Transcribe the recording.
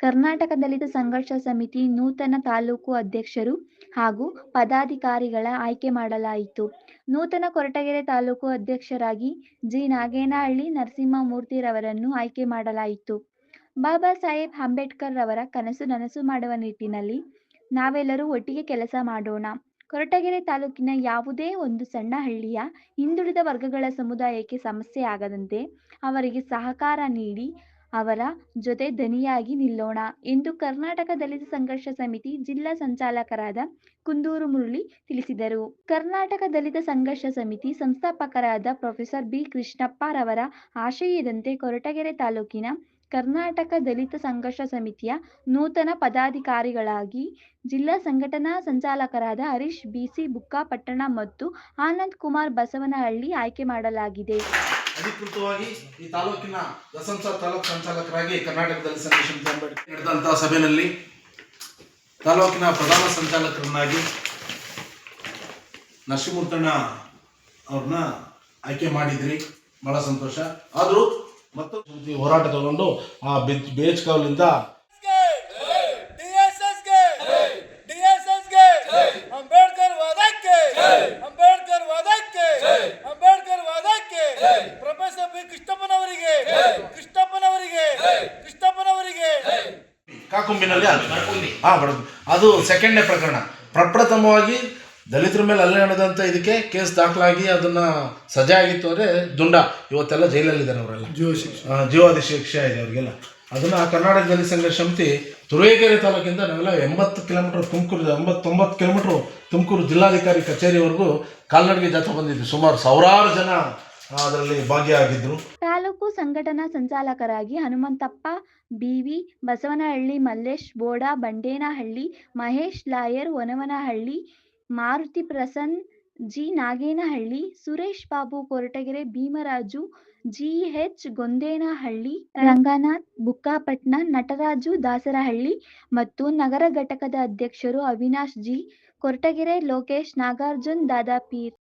ಕರ್ನಾಟಕ ದಲಿತ ಸಂಘರ್ಷ ಸಮಿತಿ ನೂತನ ತಾಲೂಕು ಅಧ್ಯಕ್ಷರು ಹಾಗೂ ಪದಾಧಿಕಾರಿಗಳ ಆಯ್ಕೆ ಮಾಡಲಾಯಿತು. ನೂತನ ಕೊರಟಗೆರೆ ತಾಲೂಕು ಅಧ್ಯಕ್ಷರಾಗಿ ಜಿ. ನಾಗೇನಹಳ್ಳಿ ನರಸಿಂಹಮೂರ್ತಿರವರನ್ನು ಆಯ್ಕೆ ಮಾಡಲಾಯಿತು. ಬಾಬಾ ಸಾಹೇಬ್ ಅಂಬೇಡ್ಕರ್ ರವರ ಕನಸು ನನಸು ಮಾಡುವ ನಿಟ್ಟಿನಲ್ಲಿ ನಾವೆಲ್ಲರೂ ಒಟ್ಟಿಗೆ ಕೆಲಸ ಮಾಡೋಣ. ಕೊರಟಗೆರೆ ತಾಲೂಕಿನ ಯಾವುದೇ ಒಂದು ಸಣ್ಣ ಹಳ್ಳಿಯ ಹಿಂದುಳಿದ ವರ್ಗಗಳ ಸಮುದಾಯಕ್ಕೆ ಸಮಸ್ಯೆ ಆಗದಂತೆ ಅವರಿಗೆ ಸಹಕಾರ ನೀಡಿ ಅವರ ಜೊತೆ ದನಿಯಾಗಿ ನಿಲ್ಲೋಣ ಎಂದು ಕರ್ನಾಟಕ ದಲಿತ ಸಂಘರ್ಷ ಸಮಿತಿ ಜಿಲ್ಲಾ ಸಂಚಾಲಕರಾದ ಕುಂದೂರು ಮುರಳಿ ತಿಳಿಸಿದರು. ಕರ್ನಾಟಕ ದಲಿತ ಸಂಘರ್ಷ ಸಮಿತಿ ಸಂಸ್ಥಾಪಕರಾದ ಪ್ರೊಫೆಸರ್ ಬಿ. ಕೃಷ್ಣಪ್ಪರವರ ಆಶಯದಂತೆ ಕೊರಟಗೆರೆ ತಾಲೂಕಿನ ಕರ್ನಾಟಕ ದಲಿತ ಸಂಘರ್ಷ ಸಮಿತಿಯ ನೂತನ ಪದಾಧಿಕಾರಿಗಳಾಗಿ ಜಿಲ್ಲಾ ಸಂಘಟನಾ ಸಂಚಾಲಕರಾದ ಹರೀಶ್ ಬಿಸಿ ಬುಕ್ಕಾಪಟ್ಟಣ ಮತ್ತು ಆನಂದ್ ಕುಮಾರ್ ಬಸವನಹಳ್ಳಿ ಆಯ್ಕೆ ಮಾಡಲಾಗಿದೆ. ಅಧಿಕೃತವಾಗಿ ಈ ತಾಲೂಕಿನ ದಸಂಸ ತಾಲೂಕು ಸಂಚಾಲಕರಾಗಿ ಕರ್ನಾಟಕದಲ್ಲಿ ಸಂದೇಶ ನಡೆದಂತಹ ಸಭೆಯಲ್ಲಿ ತಾಲೂಕಿನ ಪ್ರಧಾನ ಸಂಚಾಲಕರನ್ನಾಗಿ ನರಸಿಂಹಮೂರ್ತಣ್ಣ ಅವ್ರನ್ನ ಆಯ್ಕೆ ಮಾಡಿದ್ರಿ. ಬಹಳ ಸಂತೋಷ. ಆದರೂ ಮತ್ತು ಹೋರಾಟ ತಗೊಂಡು ಆ ಬೇಚ್ ಕಾವಲಿಂದ ಪ್ರೊಫೆಸರ್ ಬಿ ಕೃಷ್ಣಪ್ಪನವರಿಗೆ. ಕೃಷ್ಣಪ್ಪನವರಿಗೆ. ಕೃಷ್ಣಪ್ಪನವರಿಗೆ ಕಾಕುಂಬಿನಲ್ಲಿ ಹಾ ಬಡದು ಅದು ಸೆಕೆಂಡ್ನೇ ಪ್ರಕರಣ. ಪ್ರಪ್ರಥಮವಾಗಿ ದಲಿತರ ಮೇಲೆ ಅಲ್ಲೇ ನಡೆದಂಥ ಇದಕ್ಕೆ ಕೇಸ್ ದಾಖಲಾಗಿ ಅದನ್ನ ಸಜೆ ಆಗಿತ್ತು ಅಂದರೆ ದುಂಡ. ಇವತ್ತೆಲ್ಲ ಜೈಲಲ್ಲಿದ್ದಾರೆ ಅವರೆಲ್ಲ. ಜೀವ ಶಿಕ್ಷೆ. ಜೀವಾದಿ ಶಿಕ್ಷೆ ಇದೆ ಅವರಿಗೆಲ್ಲ. ಅದನ್ನ ಕರ್ನಾಟಕ ದಲಿತ ಸಂಘ ಸಮಿತಿ ತುರುವೇಕೆರೆ ತಾಲೂಕಿಂದ ನಾವೆಲ್ಲ ಎಂಬತ್ತು ಕಿಲೋಮೀಟರ್ ತುಮಕೂರು ಎಂಬತ್ತೊಂಬತ್ತು ಕಿಲೋಮೀಟರ್ ತುಮಕೂರು ಜಿಲ್ಲಾಧಿಕಾರಿ ಕಚೇರಿವರೆಗೂ ಕಾಲ್ನಡಿಗೆ ಜಾಥಾ ಬಂದಿದ್ವಿ ಸುಮಾರು ಸಾವಿರಾರು ಜನ ಅದರಲ್ಲಿ ಭಾಗಿಯಾಗಿದ್ರು. ತಾಲೂಕು ಸಂಘಟನಾ ಸಂಚಾಲಕರಾಗಿ Hanumanthappa, B V Basavanahalli, Mallesh Boda, Bandenahalli, Mahesh lawyer Vanavanahalli Maruti Prasan, G. Nagenahalli, Suresh Babu Koratagere, Bhimaraju G H Gondenahalli, Ranganath, Bukkapatna, Nataraju Dasarahalli ಮತ್ತು ನಗರ ಘಟಕದ ಅಧ್ಯಕ್ಷರು ಅವಿನಾಶ್ ಜಿ. ಕೊರಟಗೆರೆ, ಲೋಕೇಶ್ ನಾಗಾರ್ಜುನ್, ದಾದಾಪೀರ್.